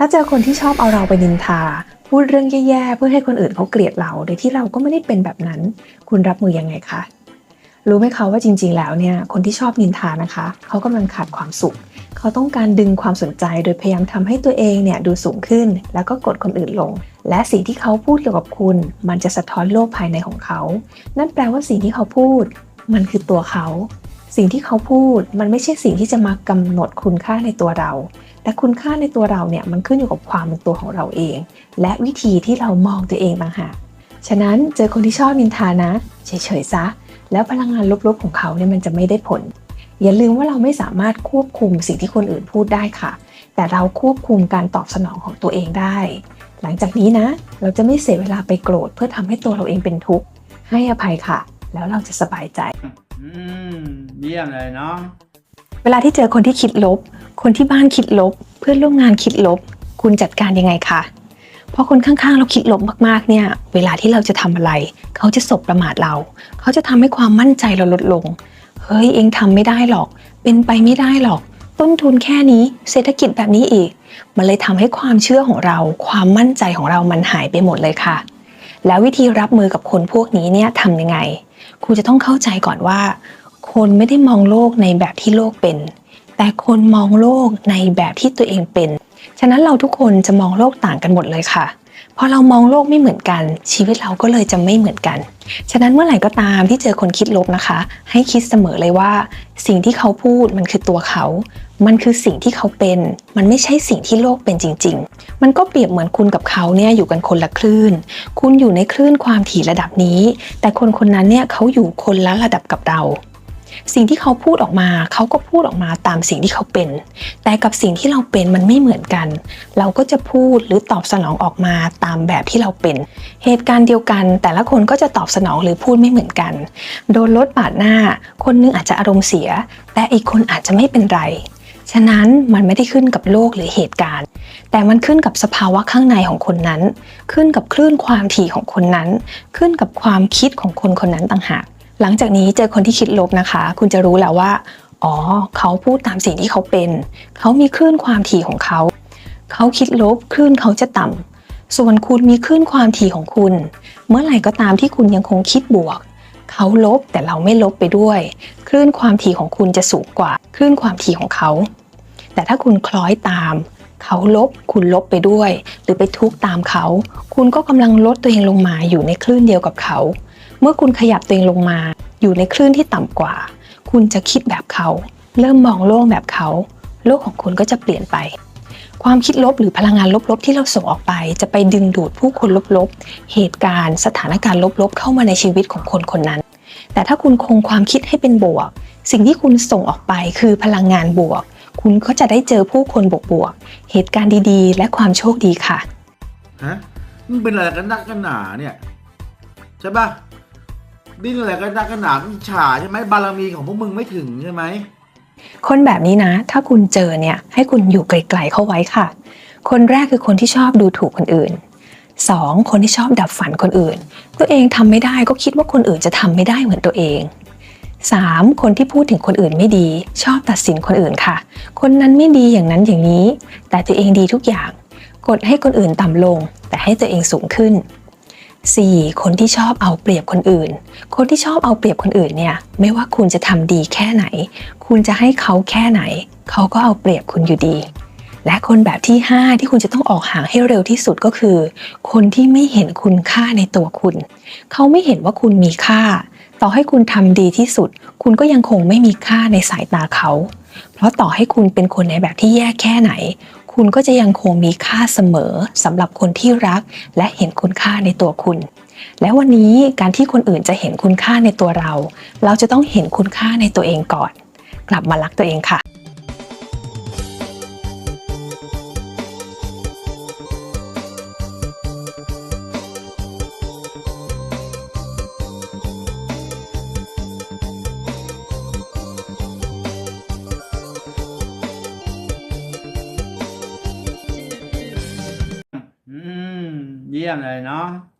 ถ้าเจอคนที่ชอบเอาเราไปนินทา พูดเรื่องแย่ๆเพื่อให้คนอื่นเขาเกลียดเราโดยที่เราก็ไม่ได้เป็นแบบนั้น คุณรับมือยังไงคะรู้ไหมคะว่าจริง ๆ แล้วเนี่ยคนที่ชอบนินทานะคะ เขากำลังขาดความสุข เขาต้องการดึงความสนใจโดยพยายามทำให้ตัวเองเนี่ยดูสูงขึ้น แล้วก็กดคนอื่นลง และสิ่งที่เขาพูดเกี่ยวกับคุณ มันจะสะท้อนโลกภายในของเขา นั่นแปลว่าสิ่งที่เขาพูด มันคือตัวเขา สิ่งที่เขาพูดมันไม่ใช่สิ่งที่จะมากำหนดคุณค่าในตัวเรา แต่คุณค่าในตัวเราเนี่ยมันขึ้นอยู่กับความเป็นตัวของเราเอง และวิธีที่เรามองตัวเองต่างหากฉะนั้นเจอคนที่ชอบนินทานะเฉยๆซะ แล้วพลังงานลบๆของเขาเนี่ยมันจะไม่ได้ผล อย่าลืมว่าเราไม่สามารถควบคุมสิ่งที่คนอื่นพูดได้ค่ะ แต่เราควบคุมการตอบสนองของตัวเองได้ หลังจากนี้นะ เราจะไม่เสียเวลาไปโกรธเพื่อทำให้ตัวเราเองเป็นทุกข์ให้อภัยค่ะ แล้วเราจะสบายใจ อืม เยี่ยมเลยเนาะเวลาที่เจอคนที่คิดลบ คนที่บ้านคิดลบ เพื่อนร่วมงานคิดลบ คุณจัดการยังไงคะเพราะคนข้างๆเราคิดลบมากๆเนี่ย เวลาที่เราจะทำอะไร เขาจะสบประมาทเรา เขาจะทำให้ความมั่นใจเราลดลง เฮ้ยเองทำไม่ได้หรอก เป็นไปไม่ได้หรอก ต้นทุนแค่นี้ เศรษฐกิจแบบนี้อีก มันเลยทำให้ความเชื่อของเรา ความมั่นใจของเรามันหายไปหมดเลยค่ะ แล้ววิธีรับมือกับคนพวกนี้เนี่ยทำยังไงคุณจะต้องเข้าใจก่อนว่า คนไม่ได้มองโลกในแบบที่โลกเป็น แต่คนมองโลกในแบบที่ตัวเองเป็น ฉะนั้นเราทุกคนจะมองโลกต่างกันหมดเลยค่ะพอเรามองโลกไม่เหมือนกัน ชีวิตเราก็เลยจะไม่เหมือนกัน ฉะนั้นเมื่อไหร่ก็ตามที่เจอคนคิดลบนะคะ ให้คิดเสมอเลยว่า สิ่งที่เขาพูดมันคือตัวเขา มันคือสิ่งที่เขาเป็น มันไม่ใช่สิ่งที่โลกเป็นจริง ๆ มันก็เปรียบเหมือนคุณกับเขาเนี่ยอยู่กันคนละคลื่น คุณอยู่ในคลื่นความถี่ระดับนี้ แต่คนคนนั้นเนี่ยเขาอยู่คนละระดับกับเรา สิ่งที่เขาพูดออกมาเขาก็พูดออกมาตามสิ่งที่เขาเป็น แต่กับสิ่งที่เราเป็นมันไม่เหมือนกัน เราก็จะพูดหรือตอบสนองออกมาตามแบบที่เราเป็น เหตุการณ์เดียวกัน แต่ละคนก็จะตอบสนองหรือพูดไม่เหมือนกัน โดนรถปาดหน้า คนนึงอาจจะอารมณ์เสีย แต่อีกคนอาจจะไม่เป็นไรฉะนั้นมันไม่ได้ขึ้นกับโลกหรือเหตุการณ์ แต่มันขึ้นกับสภาวะข้างในของคนนั้น ขึ้นกับคลื่นความถี่ของคนนั้น ขึ้นกับความคิดของคนคนนั้นต่างหาก หลังจากนี้เจอคนที่คิดลบนะคะ คุณจะรู้แล้วว่า อ๋อ เขาพูดตามสิ่งที่เขาเป็น เขามีคลื่นความถี่ของเขา เขาคิดลบคลื่นเขาจะต่ำส่วนคุณมีคลื่นความถี่ของคุณ เมื่อไหร่ก็ตามที่คุณยังคงคิดบวก เขาลบแต่เราไม่ลบไปด้วย คลื่นความถี่ของคุณจะสูงกว่า คลื่นความถี่ของเขา แต่ถ้าคุณคล้อยตาม เขาลบคุณลบไปด้วย หรือไปทุกตามเขา คุณก็กำลังลดตัวเองลงมาอยู่ในคลื่นเดียวกับเขา เมื่อคุณขยับตัวเองลงมา อยู่ในคลื่นที่ต่ำกว่า คุณจะคิดแบบเขา เริ่มมองโลกแบบเขา โลกของคุณก็จะเปลี่ยนไป ความคิดลบหรือพลังงานลบๆ ที่เราส่งออกไป จะไปดึงดูดผู้คนลบๆ เหตุการณ์ สถานการณ์ลบๆ เข้ามาในชีวิตของคนคนนั้น แต่ถ้าคุณคงความคิดให้เป็นบวก สิ่งที่คุณส่งออกไปคือพลังงานบวก คุณก็จะได้เจอผู้คนบวกๆ เหตุการณ์ดีๆ และความโชคดีค่ะ ฮะ มึงเป็นอะไรกันนักกันหนาเนี่ย ใช่ปะ ดิ้นอะไรกันนักกันหนามึงอิจฉาใช่ไหมบารมีของพวกมึงไม่ถึงใช่ไหมคนแบบนี้นะ ถ้าคุณเจอเนี่ย ให้คุณอยู่ไกลๆเขาไว้ค่ะ คนแรกคือคนที่ชอบดูถูกคนอื่น 2. คนที่ชอบดับฝันคนอื่น ตัวเองทำไม่ได้ก็คิดว่าคนอื่นจะทำไม่ได้เหมือนตัวเอง 3. คนที่พูดถึงคนอื่นไม่ดี ชอบตัดสินคนอื่นค่ะ คนนั้นไม่ดีอย่างนั้นอย่างนี้ แต่ตัวเองดีทุกอย่าง กดให้คนอื่นต่ำลง แต่ให้ตัวเองสูงขึ้น 4. คนที่ชอบเอาเปรียบคนอื่น คนที่ชอบเอาเปรียบคนอื่นเนี่ย ไม่ว่าคุณจะทำดีแค่ไหน คุณจะให้เขาแค่ไหน เขาก็เอาเปรียบคุณอยู่ดี และคนแบบที่ 5 ที่คุณจะต้องออกห่างให้เร็วที่สุดก็คือ คนที่ไม่เห็นคุณค่าในตัวคุณ เขาไม่เห็นว่าคุณมีค่า ต่อให้คุณทำดีที่สุด คุณก็ยังคงไม่มีค่าในสายตาเขา เพราะต่อให้คุณเป็นคนในแบบที่แย่แค่ไหน คุณก็จะยังคงมีค่าเสมอสำหรับคนที่รัก และเห็นคุณค่าในตัวคุณ และวันนี้การที่คนอื่นจะเห็นคุณค่าในตัวเรา เราจะต้องเห็นคุณค่าในตัวเองก่อน กลับมารักตัวเองค่ะ ရေးရမယ်နော်။